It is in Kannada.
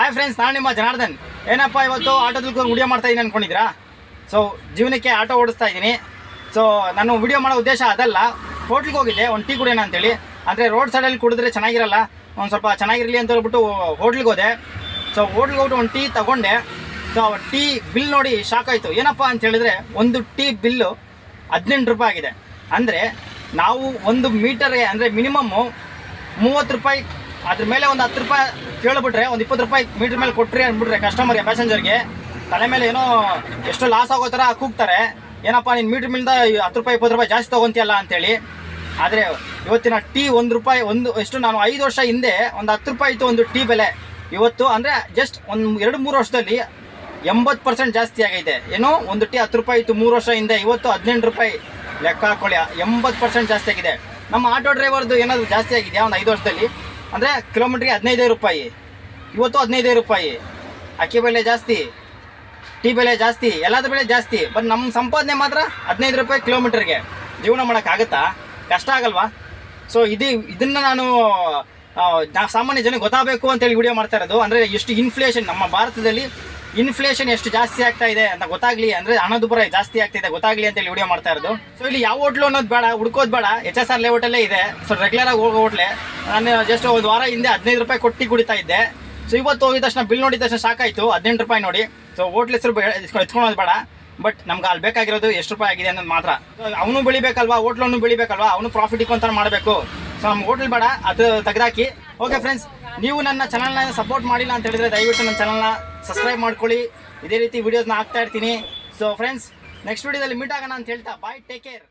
ಹಾಯ್ ಫ್ರೆಂಡ್ಸ್ ನಾನು ನಿಮ್ಮ ಜನಾರ್ದನ್. ಏನಪ್ಪ ಇವತ್ತು ಆಟೋದಲ್ಲಿ ವಿಡಿಯೋ ಮಾಡ್ತಾ ಇದ್ದೀನಿ ಅನ್ಕೊಂಡಿದ್ರಾ ಸೊ ಜೀವನಕ್ಕೆ ಆಟೋ ಓಡಿಸ್ತಾ ಇದ್ದೀನಿ ಸೊ ನಾನು ವಿಡಿಯೋ ಮಾಡೋ ಉದ್ದೇಶ ಅದಲ್ಲ. ಹೋಟ್ಲಿಗೆ ಹೋಗಿದ್ದೆ, ಒಂದು ಟೀ ಕುಡಿಯೋಣ ಅಂತೇಳಿ. ಅಂದರೆ ರೋಡ್ ಸೈಡಲ್ಲಿ ಕುಡಿದ್ರೆ ಚೆನ್ನಾಗಿರಲ್ಲ. ಒಂದು ಸ್ವಲ್ಪ ಚೆನ್ನಾಗಿರಲಿ ಅಂತ ಹೇಳ್ಬಿಟ್ಟು ಹೋಟ್ಲಿಗೆ ಹೋದೆ. ಸೊ ಹೋಟ್ಲಿಗೆ ಹೋಗ್ಬಿಟ್ಟು ಒಂದು ಟೀ ತಗೊಂಡೆ. ಸೊ ಟೀ ಬಿಲ್ ನೋಡಿ ಶಾಕ್ ಆಯಿತು. ಏನಪ್ಪ ಅಂತ ಹೇಳಿದ್ರೆ, ಒಂದು ಟೀ ಬಿಲ್ಲು ಹದಿನೆಂಟು ರೂಪಾಯಿ ಆಗಿದೆ. ಅಂದರೆ, ನಾವು ಒಂದು ಮೀಟರ್ಗೆ, ಅಂದರೆ ಮಿನಿಮಮ್ಮು ಮೂವತ್ತು ರೂಪಾಯಿ ಅದ್ರ ಮೇಲೆ ಒಂದು ಹತ್ತು ರೂಪಾಯಿ ಕೇಳಿಬಿಟ್ರೆ, ಒಂದು ಇಪ್ಪತ್ತು ರೂಪಾಯಿ ಮೀಟರ್ ಮೇಲೆ ಕೊಟ್ರಿ ಅಂದ್ಬಿಟ್ರೆ ಕಸ್ಟಮರ್ಗೆ ಪ್ಯಾಸೆಂಜರ್ಗೆ ತಲೆ ಮೇಲೆ ಏನೋ ಎಷ್ಟು ಲಾಸ್ ಆಗೋ ಥರ ಕೂಗ್ತಾರೆ. ಏನಪ್ಪ, ನೀನು ಮೀಟ್ರ್ ಮೇಲಿಂದ ಹತ್ತು ರೂಪಾಯಿ, ಇಪ್ಪತ್ತು ರೂಪಾಯಿ ಜಾಸ್ತಿ ತೊಗೊಂತಿಯಲ್ಲ ಅಂತೇಳಿ. ಆದರೆ ಇವತ್ತಿನ ಟೀ ಒಂದು ರೂಪಾಯಿ, ಒಂದು, ಎಷ್ಟು ನಾನು ಐದು ವರ್ಷ ಹಿಂದೆ ಒಂದು ಹತ್ತು ರೂಪಾಯಿ ಇತ್ತು ಒಂದು ಟೀ ಬೆಲೆ. ಇವತ್ತು ಅಂದರೆ ಜಸ್ಟ್ ಒಂದು ಎರಡು, ಮೂರು ವರ್ಷದಲ್ಲಿ ಎಂಬತ್ತು ಪರ್ಸೆಂಟ್ ಜಾಸ್ತಿ ಆಗೈತೆ. ಏನೋ, ಒಂದು ಟೀ ಹತ್ತು ರೂಪಾಯಿ ಇತ್ತು ಮೂರು ವರ್ಷ ಹಿಂದೆ, ಇವತ್ತು ಹದಿನೆಂಟು ರೂಪಾಯಿ ಲೆಕ್ಕ ಹಾಕೊಳ್ಳಿ. ಎಂಬತ್ತು ಪರ್ಸೆಂಟ್ ಜಾಸ್ತಿ ಆಗಿದೆ. ನಮ್ಮ ಆಟೋ ಡ್ರೈವರ್ದು ಏನಾದರೂ ಜಾಸ್ತಿ ಆಗಿದೆಯಾ? ಒಂದು ಐದು ವರ್ಷದಲ್ಲಿ? ಅಂದರೆ ಕಿಲೋಮೀಟ್ರಿಗೆ ಹದಿನೈದು ರೂಪಾಯಿ. ಇವತ್ತು ಹದಿನೈದು ರೂಪಾಯಿ. ಅಕ್ಕಿ ಬೆಲೆ ಜಾಸ್ತಿ, ಟೀ ಬೆಲೆ ಜಾಸ್ತಿ, ಎಲ್ಲಾದ್ರ ಬೆಲೆ ಜಾಸ್ತಿ. ಬಟ್ ನಮ್ಮ ಸಂಪಾದನೆ ಮಾತ್ರ ಹದಿನೈದು ರೂಪಾಯಿ ಕಿಲೋಮೀಟ್ರಿಗೆ ಜೀವನ ಮಾಡೋಕ್ಕಾಗತ್ತಾ ಕಷ್ಟ ಆಗಲ್ವಾ? ಸೊ ಇದು, ಇದನ್ನ ನಾನು ಸಾಮಾನ್ಯ ಜನಕ್ಕೆ ಗೊತ್ತಾಗಬೇಕು ಅಂತೇಳಿ ವಿಡಿಯೋ ಮಾಡ್ತಾ ಇರೋದು. ಅಂದರೆ ಎಷ್ಟು ಇನ್ಫ್ಲೇಷನ್ ನಮ್ಮ ಭಾರತದಲ್ಲಿ ಇನ್ಫ್ಲೇಷನ್ ಎಷ್ಟು ಜಾಸ್ತಿ ಆಗ್ತಾ ಇದೆ ಅಂತ ಗೊತ್ತಾಗ್ಲಿ ಅಂದ್ರೆ ಹಣದುಬ್ಬರ ಜಾಸ್ತಿ ಆಗ್ತಿದೆ ಗೊತ್ತಾಗ್ಲಿ ಅಂತೇಳಿ ವಿಡಿಯೋ ಮಾಡ್ತಾ ಇರೋದು. ಸೊ ಇಲ್ಲಿ ಯಾವ ಹೋಟ್ಲು ಅನ್ನೋದು ಬೇಡ, ಹುಡ್ಕೋದ್ ಬೇಡ. ಎಚ್ ಎಸ್ ಆರ್ ಲೇಔಟಲ್ಲೇ ಇದೆ. ಸೊ ರೆಗ್ಯುಲರ್ ಆಗಿ ಹೋಗೋ ಹೋಟ್ಲೆ ನಾನು ಜಸ್ಟ್ ಒಂದು ವಾರ ಹಿಂದೆ ಹದಿನೈದು ರೂಪಾಯಿ ಕೊಟ್ಟು ಕುಡಿತಾ ಇದ್ದೆ. ಸೊ ಇವತ್ತು ಹೋಗಿದ ತಕ್ಷಣ ಬಿಲ್ ನೋಡಿದ ತಕ್ಷಣ ಸಾಕಾಯಿತು ಹದಿನೆಂಟು ರೂಪಾಯಿ ನೋಡಿ. ಸೊ ಹೋಟ್ಲ್ ಹೆಸರು ಎತ್ಕೊಳೋದು ಬೇಡ. ಬಟ್ ನಮ್ಗೆ ಅಲ್ಲಿ ಬೇಕಾಗಿರೋದು ಎಷ್ಟು ರೂಪಾಯಿ ಆಗಿದೆ ಅನ್ನೋದು ಮಾತ್ರ. ಅವನು ಬೆಳಿಬೇಕಲ್ವಾ? ಹೋಟ್ಲನ್ನು ಬೆಳಿಬೇಕಲ್ವಾ? ಅವನು ಪ್ರಾಫಿಟ್ ಇಕ್ಕೊಂತ ಮಾಡಬೇಕು. ಸೊ ನಮ್ಮ ಹೋಟ್ಲ್ ಬೇಡ. ಅದು ತೆಗೆದಾಕಿ. ಓಕೆ ಫ್ರೆಂಡ್ಸ್ ನೀವು ನನ್ನ ಚಾನಲ್ನ ಸಪೋರ್ಟ್ ಮಾಡಿಲ್ಲ ಅಂತ ಹೇಳಿದ್ರೆ ದಯವಿಟ್ಟು ನನ್ನ ಚಾನಲ್ನ ಸಬ್ಸ್ಕ್ರೈಬ್ ಮಾಡ್ಕೊಳ್ಳಿ. ಇದೇ ರೀತಿ ವೀಡಿಯೋಸ್ನ ಹಾಕ್ತಾ ಇರ್ತೀನಿ. ಸೊ ಫ್ರೆಂಡ್ಸ್ ನೆಕ್ಸ್ಟ್ ವೀಡಿಯೋದಲ್ಲಿ ಮೀಟ್ ಆಗೋಣ ಅಂತ ಹೇಳ್ತಾ ಬಾಯ್ ಟೇಕ್ ಕೇರ್